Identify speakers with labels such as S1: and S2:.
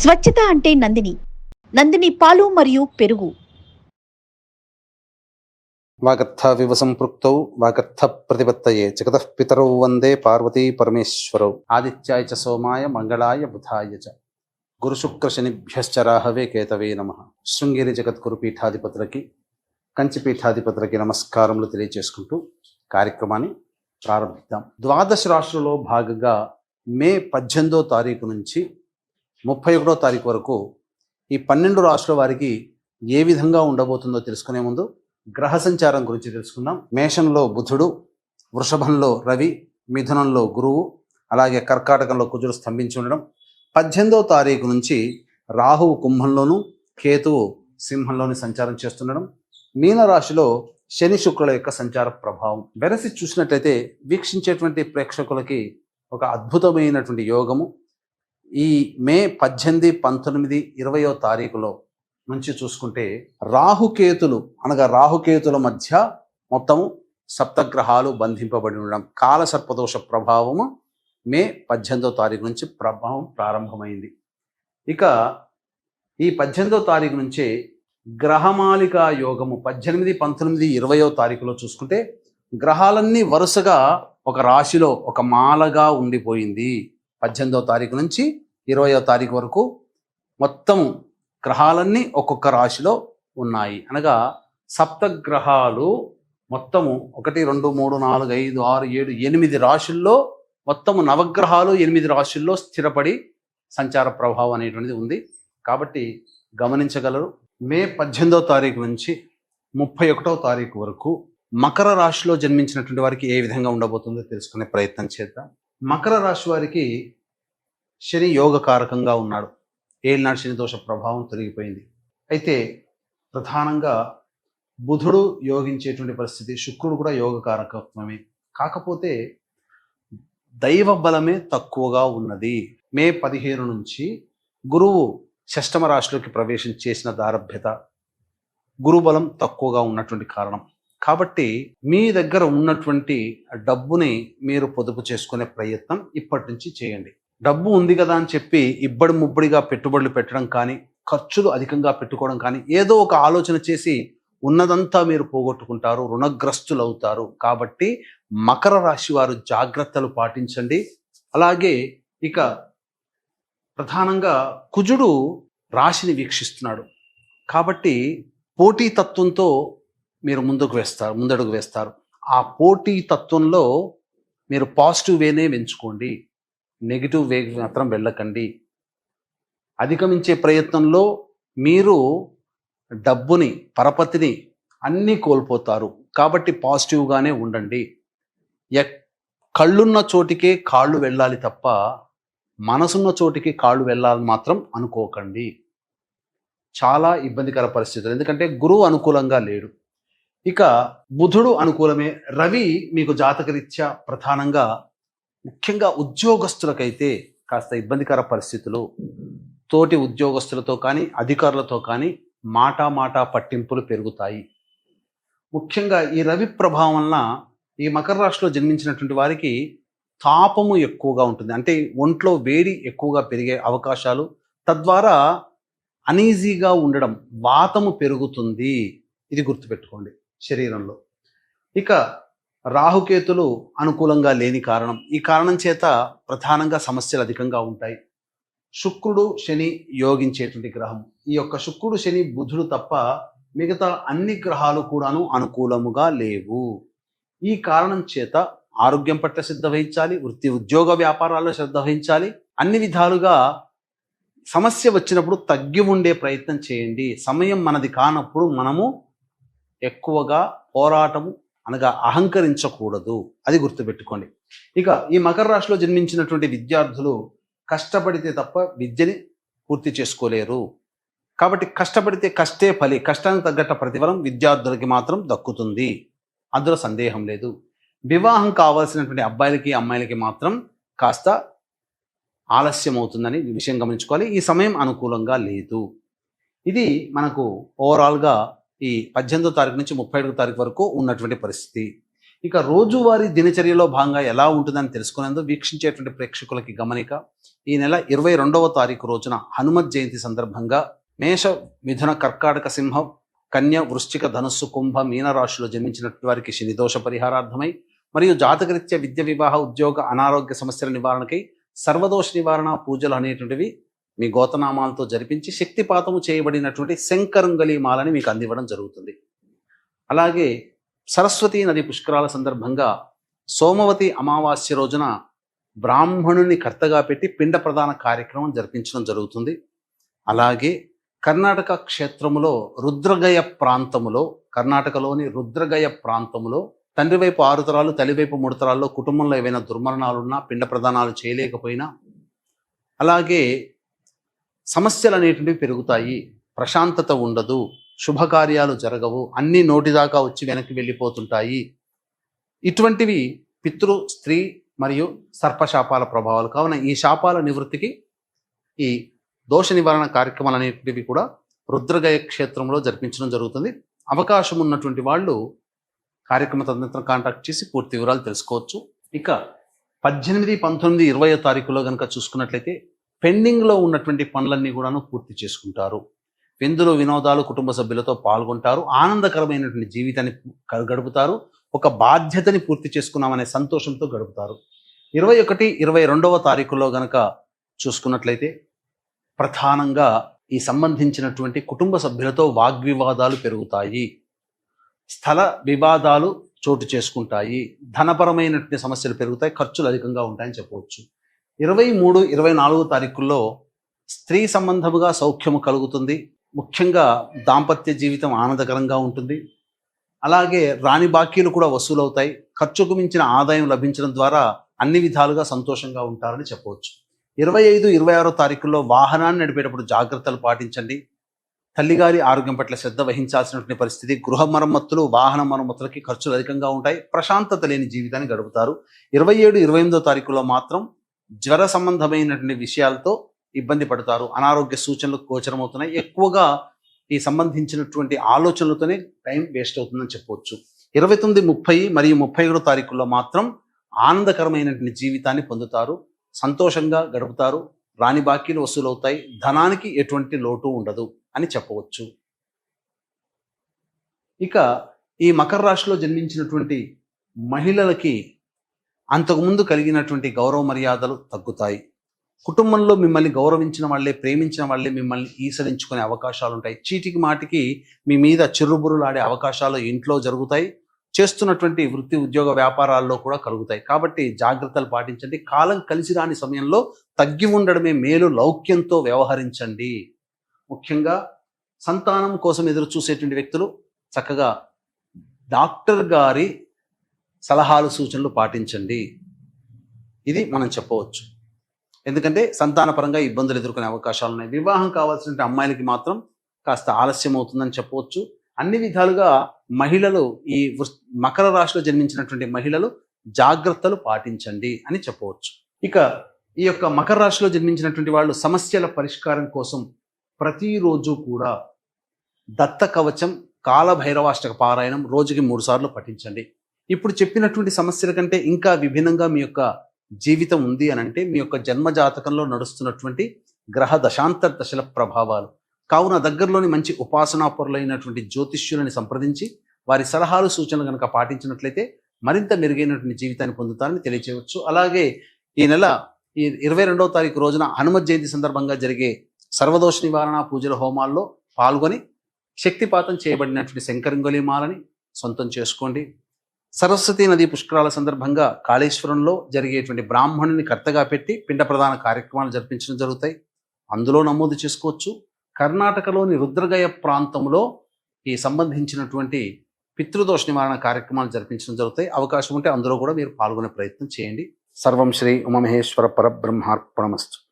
S1: స్వచ్ఛత అంటే నందిని. నందిని పాలు మరియు పెరుగు.
S2: వాగర్థవివ సంపృక్తౌ వాగర్థ ప్రతిపత్తయే జగతః పితరౌ వందే పార్వతీ పరమేశ్వరౌ. ఆదిత్యాయ చ సోమాయ మంగళాయ బుధాయ చ. గురుశుక్ర శనిభ్యశ్చ రాహవే కేతవే నమ. శృంగేరి జగద్గురు పీఠాధిపతులకి కంచి పీఠాధిపతులకి నమస్కారములు తెలియజేసుకుంటూ కార్యక్రమాన్ని ప్రారంభిద్దాం. ద్వాదశ రాష్ట్రంలో భాగంగా మే పద్దెనిమిదో తారీఖు నుంచి ముప్పై ఒకటో తారీఖు వరకు ఈ పన్నెండు రాష్ట్రాల వారికి ఏ విధంగా ఉండబోతుందో తెలుసుకునే ముందు గ్రహ సంచారం గురించి తెలుసుకుందాం. మేషంలో బుధుడు వృషభంలో రవి మిథునంలో గురువు అలాగే కర్కాటకంలో కుజుడు స్తంభించి ఉండడం. పద్దెనిమిదవ తారీఖు నుంచి రాహువు కుంభంలోను కేతువు సింహంలోని సంచారం చేస్తుండడం. మీనరాశిలో శని శుక్రుల యొక్క సంచార ప్రభావం. వెరసి చూసినట్లయితే వీక్షించేటువంటి ప్రేక్షకులకి ఒక అద్భుతమైనటువంటి యోగము. ఈ మే పద్దెనిమిది పంతొమ్మిది ఇరవయో తారీఖులో నుంచి చూసుకుంటే రాహుకేతులు అనగా రాహుకేతుల మధ్య మొత్తం సప్తగ్రహాలు బంధింపబడి ఉండడం కాల సర్పదోష ప్రభావము మే పద్దెనిమిదో తారీఖు నుంచి ప్రభావం ప్రారంభమైంది. ఇక ఈ పద్దెనిమిదో తారీఖు నుంచే గ్రహమాలిక యోగము పద్దెనిమిది పంతొమ్మిది ఇరవయో తారీఖులో చూసుకుంటే గ్రహాలన్నీ వరుసగా ఒక రాశిలో ఒక మాలగా ఉండిపోయింది. పద్దెనిమిదో తారీఖు నుంచి ఇరవయో తారీఖు వరకు మొత్తం గ్రహాలన్నీ ఒక్కొక్క రాశిలో ఉన్నాయి. అనగా సప్తగ్రహాలు మొత్తము ఒకటి రెండు మూడు నాలుగు ఐదు ఆరు ఏడు ఎనిమిది రాశుల్లో మొత్తము నవగ్రహాలు ఎనిమిది రాశుల్లో స్థిరపడి సంచార ప్రభావం అనేటువంటిది ఉంది. కాబట్టి గమనించగలరు మే పద్దెనిమిదవ తారీఖు నుంచి ముప్పై ఒకటవ తారీఖు వరకు మకర రాశిలో జన్మించినటువంటి వారికి ఏ విధంగా ఉండబోతుందో తెలుసుకునే ప్రయత్నం చేద్దాం. మకర రాశి వారికి శని యోగకారకంగా ఉన్నాడు. ఏలినాడు శని దోష ప్రభావం తొలగిపోయింది. అయితే ప్రధానంగా బుధుడు యోగించేటువంటి పరిస్థితి శుక్రుడు కూడా యోగకారకత్వమే. కాకపోతే దైవ బలమే తక్కువగా ఉన్నది. మే పదిహేను నుంచి గురువు షష్టమ రాశిలోకి ప్రవేశం చేసిన దారభ్యత గురుబలం తక్కువగా ఉన్నటువంటి కారణం. కాబట్టి మీ దగ్గర ఉన్నటువంటి డబ్బుని మీరు పొదుపు చేసుకునే ప్రయత్నం ఇప్పటి నుంచి చేయండి. డబ్బు ఉంది కదా అని చెప్పి ఇబ్బడి ముబ్బడిగా పెట్టుబడులు పెట్టడం కానీ ఖర్చులు అధికంగా పెట్టుకోవడం కానీ ఏదో ఒక ఆలోచన చేసి ఉన్నదంతా మీరు పోగొట్టుకుంటారు రుణగ్రస్తులు అవుతారు కాబట్టి మకర రాశి వారు జాగ్రత్తలు పాటించండి. అలాగే ఇక ప్రధానంగా కుజుడు రాశిని వీక్షిస్తున్నాడు. కాబట్టి పోటీ తత్వంతో మీరు ముందుకు వేస్తారు ముందడుగు వేస్తారు. ఆ పోటీ తత్వంలో మీరు పాజిటివ్ వేనే ఎంచుకోండి. నెగిటివ్ వే మాత్రం వెళ్ళకండి. అధిగమించే ప్రయత్నంలో మీరు డబ్బుని పరపతిని అన్నీ కోల్పోతారు. కాబట్టి పాజిటివ్గానే ఉండండి. కళ్ళున్న చోటికే కాళ్ళు వెళ్ళాలి తప్ప మనసున్న చోటికి కాళ్ళు వెళ్ళాలి మాత్రం అనుకోకండి. చాలా ఇబ్బందికర పరిస్థితులు. ఎందుకంటే గురువు అనుకూలంగా లేడు. ఇక బుధుడు అనుకూలమే. రవి మీకు జాతకరీత్యా ప్రధానంగా ముఖ్యంగా ఉద్యోగస్తులకైతే కాస్త ఇబ్బందికర పరిస్థితులు. తోటి ఉద్యోగస్తులతో కానీ అధికారులతో కానీ మాటా మాటా పట్టింపులు పెరుగుతాయి. ముఖ్యంగా ఈ రవి ప్రభావం వలన ఈ మకర రాశిలో జన్మించినటువంటి వారికి తాపము ఎక్కువగా ఉంటుంది. అంటే ఒంట్లో వేడి ఎక్కువగా పెరిగే అవకాశాలు. తద్వారా అనీజీగా ఉండడం వాతము పెరుగుతుంది. ఇది గుర్తుపెట్టుకోండి. శరీరంలో. ఇక రాహుకేతులు అనుకూలంగా లేని కారణం. ఈ కారణం చేత ప్రధానంగా సమస్యలు అధికంగా ఉంటాయి. శుక్రుడు శని యోగించేటువంటి గ్రహం. ఈ యొక్క శుక్రుడు శని బుధుడు తప్ప మిగతా అన్ని గ్రహాలు కూడాను అనుకూలముగా లేవు. ఈ కారణం చేత ఆరోగ్యం పట్ల శ్రద్ధ వహించాలి వృత్తి ఉద్యోగ వ్యాపారాల్లో శ్రద్ధ వహించాలి అన్ని విధాలుగా సమస్య వచ్చినప్పుడు తగ్గి ఉండే ప్రయత్నం చేయండి. సమయం మనది కానప్పుడు మనము ఎక్కువగా పోరాటము అనగా అహంకరించకూడదు. అది గుర్తుపెట్టుకోండి. ఇక ఈ మకర రాశిలో జన్మించినటువంటి విద్యార్థులు కష్టపడితే తప్ప విద్యని పూర్తి చేసుకోలేరు. కాబట్టి కష్టపడితే కష్టే ఫలి కష్టానికి తగ్గట్ట ప్రతిఫలం విద్యార్థులకి మాత్రం దక్కుతుంది. అందులో సందేహం లేదు. వివాహం కావాల్సినటువంటి అబ్బాయిలకి అమ్మాయిలకి మాత్రం కాస్త ఆలస్యం అవుతుందని విషయం గమనించుకోవాలి. ఈ సమయం అనుకూలంగా లేదు. ఇది మనకు ఓవరాల్గా ఈ పద్దెనిమిదో తారీఖు నుంచి ముప్పై ఐదో తారీఖు వరకు ఉన్నటువంటి పరిస్థితి. ఇక రోజువారీ దినచర్యలో భాగంగా ఎలా ఉంటుందని తెలుసుకునేందుకు వీక్షించేటువంటి ప్రేక్షకులకి గమనిక ఈ నెల ఇరవై రెండవ తారీఖు రోజున హనుమత్ జయంతి సందర్భంగా మేష మిథున కర్కాటక సింహం కన్య వృశ్చిక ధనుస్సు కుంభ మీనరాశిలో జన్మించినటువంటి వారికి శనిదోష పరిహారార్థమై మరియు జాతకరీత్య విద్య వివాహ ఉద్యోగ అనారోగ్య సమస్యల నివారణకై సర్వదోష నివారణ పూజలు అనేటువంటివి మీ గోతనామాలతో జరిపించి శక్తిపాతము చేయబడినటువంటి శంకరంగలి మాలని మీకు అందివ్వడం జరుగుతుంది. అలాగే సరస్వతీ నది పుష్కరాల సందర్భంగా సోమవతి అమావాస్య రోజున బ్రాహ్మణుని కర్తగా పెట్టి పిండ ప్రదాన కార్యక్రమం జరిపించడం జరుగుతుంది. అలాగే కర్ణాటక క్షేత్రములో రుద్రగయ ప్రాంతములో కర్ణాటకలోని రుద్రగయ ప్రాంతములో తండ్రి వైపు ఆరు తరాలు తల్లివైపు మూడు తరాల్లో కుటుంబంలో ఏవైనా దుర్మరణాలున్నా పిండ ప్రదానాలు చేయలేకపోయినా అలాగే సమస్యలు అనేటువంటివి పెరుగుతాయి. ప్రశాంతత ఉండదు. శుభకార్యాలు జరగవు. అన్నీ నోటిదాకా వచ్చి వెనక్కి వెళ్ళిపోతుంటాయి. ఇటువంటివి పితృ స్త్రీ మరియు సర్పశాపాల ప్రభావాలు. కావున ఈ శాపాల నివృత్తికి ఈ దోష నివారణ కార్యక్రమాలు అనేటివి కూడా రుద్రగయ క్షేత్రంలో జరిపించడం జరుగుతుంది. అవకాశం ఉన్నటువంటి వాళ్ళు కార్యక్రమ తదనంతరం కాంటాక్ట్ చేసి పూర్తి వివరాలు తెలుసుకోవచ్చు. ఇక పద్దెనిమిది పంతొమ్మిది ఇరవయో తారీఖులో కనుక చూసుకున్నట్లయితే పెండింగ్లో ఉన్నటువంటి పనులన్నీ కూడాను పూర్తి చేసుకుంటారు. విందులు వినోదాలు కుటుంబ సభ్యులతో పాల్గొంటారు ఆనందకరమైనటువంటి జీవితాన్ని గడుపుతారు ఒక బాధ్యతని పూర్తి చేసుకున్నామనే సంతోషంతో గడుపుతారు. ఇరవై ఒకటి ఇరవై రెండవ తారీఖులో గనక చూసుకున్నట్లయితే ప్రధానంగా ఈ సంబంధించినటువంటి కుటుంబ సభ్యులతో వాగ్వివాదాలు పెరుగుతాయి. స్థల వివాదాలు చోటు చేసుకుంటాయి. ధనపరమైనటువంటి సమస్యలు పెరుగుతాయి ఖర్చులు అధికంగా ఉంటాయని చెప్పవచ్చు. ఇరవై మూడు ఇరవై నాలుగు తారీఖుల్లో స్త్రీ సంబంధముగా సౌఖ్యము కలుగుతుంది. ముఖ్యంగా దాంపత్య జీవితం ఆనందకరంగా ఉంటుంది. అలాగే రాణి బాకీలు కూడా వసూలవుతాయి. ఖర్చుకు మించిన ఆదాయం లభించడం ద్వారా అన్ని విధాలుగా సంతోషంగా ఉంటారని చెప్పవచ్చు. ఇరవై ఐదు ఇరవై ఆరో తారీఖుల్లో వాహనాన్ని నడిపేటప్పుడు జాగ్రత్తలు పాటించండి. తల్లిగారి ఆరోగ్యం పట్ల శ్రద్ధ వహించాల్సినటువంటి పరిస్థితి గృహ మరమ్మతులు వాహన మరమ్మతులకి ఖర్చులు అధికంగా ఉంటాయి. ప్రశాంతత లేని జీవితాన్ని గడుపుతారు. ఇరవై ఏడు ఇరవై ఎనిమిదో తారీఖులో మాత్రం జ్వర సంబంధమైనటువంటి విషయాలతో ఇబ్బంది పడతారు. అనారోగ్య సూచనలు గోచరమవుతున్నాయి. ఎక్కువగా ఈ సంబంధించినటువంటి ఆలోచనలతోనే టైం వేస్ట్ అవుతుందని చెప్పవచ్చు ఇరవై తొమ్మిది ముప్పై మరియు ముప్పై ఏడో తారీఖుల్లో మాత్రం ఆనందకరమైనటువంటి జీవితాన్ని పొందుతారు. సంతోషంగా గడుపుతారు. రాని బాకీలు వసూలవుతాయి. ధనానికి ఎటువంటి లోటు ఉండదు అని చెప్పవచ్చు. ఇక ఈ మకర రాశిలో జన్మించినటువంటి మహిళలకి అంతకుముందు కలిగినటువంటి గౌరవ మర్యాదలు తగ్గుతాయి. కుటుంబంలో మిమ్మల్ని గౌరవించిన వాళ్ళే ప్రేమించిన వాళ్ళే మిమ్మల్ని ఈసరించుకునే అవకాశాలు ఉంటాయి. చీటికి మాటికి మీ మీద చిరుబురులాడే అవకాశాలు ఇంట్లో జరుగుతాయి. చేస్తున్నటువంటి వృత్తి ఉద్యోగ వ్యాపారాల్లో కూడా కలుగుతాయి. కాబట్టి జాగ్రత్తలు పాటించండి. కాలం కలిసి రాని సమయంలో తగ్గి ఉండడమే మేలు. లౌక్యంతో వ్యవహరించండి. ముఖ్యంగా సంతానం కోసం ఎదురు చూసేటువంటి వ్యక్తులు చక్కగా డాక్టర్ గారి సలహాలు సూచనలు పాటించండి. ఇది మనం చెప్పవచ్చు. ఎందుకంటే సంతానపరంగా ఇబ్బందులు ఎదుర్కొనే అవకాశాలు ఉన్నాయి. వివాహం కావాల్సిన అమ్మాయిలకి మాత్రం కాస్త ఆలస్యం అవుతుందని చెప్పవచ్చు. అన్ని విధాలుగా మహిళలు ఈ వృ- మకర రాశిలో జన్మించినటువంటి మహిళలు జాగ్రత్తలు పాటించండి అని చెప్పవచ్చు. ఇక ఈ యొక్క మకర రాశిలో జన్మించినటువంటి వాళ్ళు సమస్యల పరిష్కారం కోసం ప్రతిరోజు కూడా దత్త కవచం కాలభైరవాష్టక పారాయణం రోజుకి మూడు సార్లు పఠించండి. ఇప్పుడు చెప్పినటువంటి సమస్యల కంటే ఇంకా విభిన్నంగా మీ యొక్క జీవితం ఉంది అని అంటే మీ యొక్క జన్మ జాతకంలో నడుస్తున్నటువంటి గ్రహ దశాంతర దశల ప్రభావాలు. కావున దగ్గరలోని మంచి ఉపాసనాపరులైనటువంటి జ్యోతిష్యులని సంప్రదించి వారి సలహాలు సూచనలు కనుక పాటించినట్లయితే మరింత మెరుగైనటువంటి జీవితాన్ని పొందుతారని తెలియచేయవచ్చు. అలాగే ఈ నెల ఈ ఇరవై రెండవ తారీఖు రోజున హనుమత్ జయంతి సందర్భంగా జరిగే సర్వదోష నివారణ పూజల హోమాల్లో పాల్గొని శక్తిపాతం చేయబడినటువంటి శంకరంగొలి మాలని సొంతం చేసుకోండి. సరస్వతి నది పుష్కరాల సందర్భంగా కాళేశ్వరంలో జరిగేటువంటి బ్రాహ్మణుని కర్తగా పెట్టి పిండ ప్రధాన కార్యక్రమాలు జరిపించడం జరుగుతాయి. అందులో నమోదు చేసుకోవచ్చు. కర్ణాటకలోని రుద్రగయ ప్రాంతంలో ఈ సంబంధించినటువంటి పితృదోష నివారణ కార్యక్రమాలు జరిపించడం జరుగుతాయి. అవకాశం ఉంటే అందులో కూడా మీరు పాల్గొనే ప్రయత్నం చేయండి. సర్వం శ్రీ ఉమమహేశ్వర పరబ్రహ్మార్పణమస్తు.